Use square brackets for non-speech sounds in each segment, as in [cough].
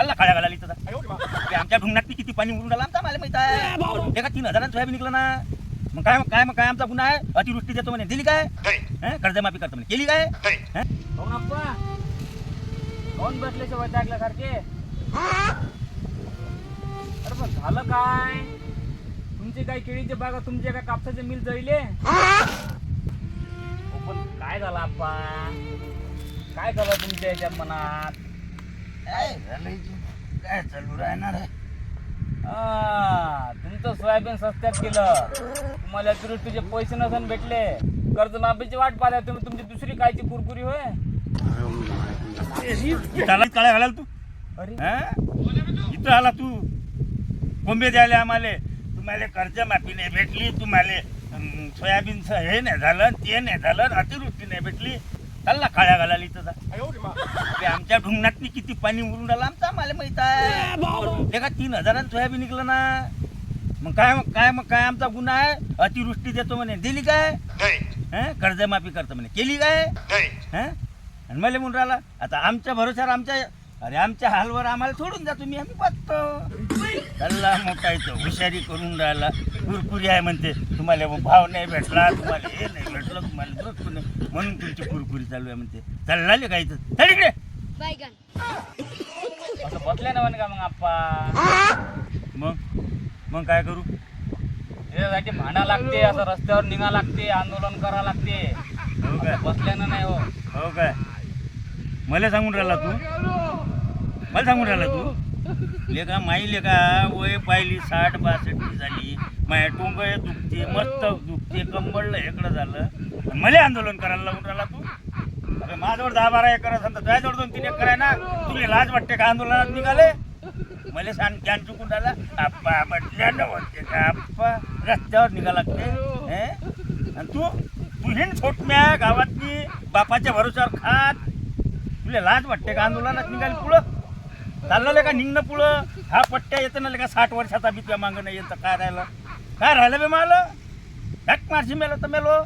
चालला काळ्या घालायला इथं जा. ते आमच्या ढुंगणात किती पाणी उडून राहिलं आमचा मला माहीत आहे. एका तीन हजारांचं सोयाबीन निघलं ना. मग काय काय मग काय आमचा गुन्हा आहे? अतिवृष्टी देतो म्हणे. दिली काय? हं? कर्जमाफी करतो म्हणे. केली काय? हं? कोण अप्पा कोण बसल्याचे वैतागल्यासारखे अरे पण झालं काय? तुमचे काय केळीचे बागा तुमचे काय कापसाचे मिल जळले? हो, पण काय झालं आप्पा? काय झालं तुमच्या याच्यात मनात? काय झालंय? काय चालू राहणार आहे? तुमचं सोयाबीन सस्त्यात केलं तुम्हाला अतिवृष्टीचे पैसे नसन भेटले. कर्जमाफीची वाट पाहिल्या तुम्ही तुमची दुसरी कायची कुरकुरी होय? त्याला काळ्या घालाल तू? अरे. हं? इथं आला तू? कोंबे द्यायला आम्हाला. तुम्हाला कर्जमाफी नाही भेटली. तुम्हाला अं, सोयाबीनचं हे नाही झालं ते नाही झालं अतिवृष्टी नाही भेटली. चालला काळ्या घालायला इथं जा. ते आमच्या ढुंगणात किती पाणी उरून राहिलं? आमचं आम्हाला माहीत आहे. एका तीन हजारांचं सोयाबीन निघलं ना? मग काय मग काय मग काय आमचा गुन्हा आहे? अतिवृष्टी देतो म्हणे. दिली काय? हं? कर्जमाफी करतो म्हणे. केली काय? हं? आणि मला म्हणून राहिला आता आमच्या भरोश्यावर आमच्या अरे आमच्या हालवर आम्हाला सोडून जा तुम्ही आम्ही बघतो चालला मोठा इथं हुशारी करून राहिला. कुरकुरी आहे म्हणते. तुम्हाला भाव नाही भेटला तुम्हाला हे नाही भेटलं तुम्हाला नाही. म्हणून तुमची कुरकुरी चालू आहे म्हणते. चालले काय इथं? चल इकडे. बैगन असं बसल्या ना म्हणे का मग आप्पा? मग? मग काय करू? त्याच्यासाठी भांडा लागते असं रस्त्यावर निघा लागते आंदोलन करा लागते. हो काय? बसल्यानं नाही हो. हो काय? मला सांगून राहिला तू? मला सांगून राहिला तू? लेका माई लेका वय पाहिली साठ बासष्ट झाली. माया टोंग दुखते मस्त दुखते कंबळलं इकडं झालं. मला आंदोलन करायला लागून राहिला तू? अरे माझ्यावर दहा बारा एकर असेल तर तुझ्याजवळ दोन तीन एकर आहे ना. तुम्ही लाज वाटते का आंदोलनात निघाले? मला सांग ज्ञान चुकून राहिला. आप्पा म्हटल्यानं होते का आप्पा? रस्त्यावर निघा लागते. हे? आणि तू तुझीन छोटम्या गावातली बापाच्या भरोश्यावर खात. तुला लाज वाटते का आंदोलनात निघाली पुढं? चाललं का निघणं पुढं? हा पट्ट्या येतं ना का साठ वर्षाचा बी तुझ्या मागं नाही येतं. काय राहिलं? काय राहिलं बे मला? धक मारशी मेलो तर मेलो.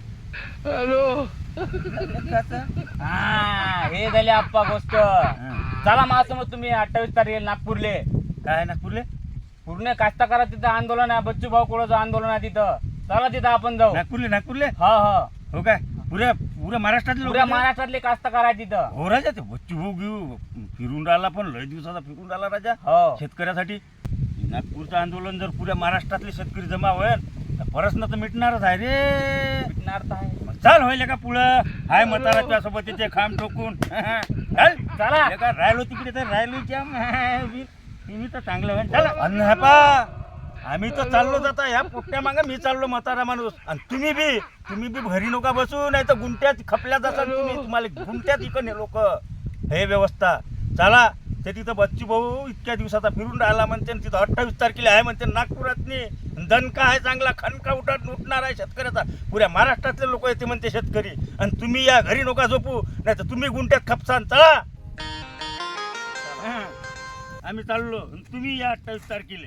हा हे झाले आप्पा गोष्ट. चला माझ्यासमोर तुम्ही अठ्ठावीस तारखेला नागपूरले. काय नागपूरले? पूर्ण कास्तकारा तिथं आंदोलन आहे बच्चू भाऊ कोळाचं आंदोलन आहे तिथं. चला तिथं आपण जाऊ. नागपूरले नागपूरले? हा हा. हो काय? पुऱ्या पुऱ्या महाराष्ट्रातले पुऱ्या महाराष्ट्रातले कास्तकार आहे तिथं. हो राजा ते बच्चू भाऊ घेऊ. फिरून राहिला पण लय दिवसाचा फिरून राहिला राजा. हो. शेतकऱ्यासाठी. नागपूरचं आंदोलन जर पुऱ्या महाराष्ट्रातले शेतकरी जमा होईल तर प्रश्न तर मिटणारच आहे रे. भेटणार तर आहे. मग चाल होईल का पुढं. हाय मताराच्या सोबत तिथे खांब ठोकून. [laughs] चाल. चला. का राहिलो तिकडे तर राहिलो जाम. [laughs] मी तर चांगलं होईल चला. अन्न पा. आम्ही तर चाललो जाता. ह्या पोट्या मागे मी चाललो म्हातारा माणूस. आणि तुम्ही बी तुम्ही बी घरी नका बसू. नाही तर गुंट्यात खपल्यात असाल तुम्ही. तुम्हाला गुंट्यात इकडे लोक. हे व्यवस्था. चला. ते तिथं बच्चू भाऊ इतक्या दिवसाचा फिरून राहिला म्हणते तिथं अठ्ठावीस तारखेला आहे म्हणते. नागपुरातनी. दणका आहे चांगला? खणका उठत उठणार आहे शेतकऱ्याचा? पुऱ्या महाराष्ट्रातले लोक येते म्हणते शेतकरी. आणि तुम्ही या घरी नका झोपू नाही तर तुम्ही गुंट्यात खपसान चला. आम्ही चाललो. तुम्ही या अठ्ठावीस तारखेला.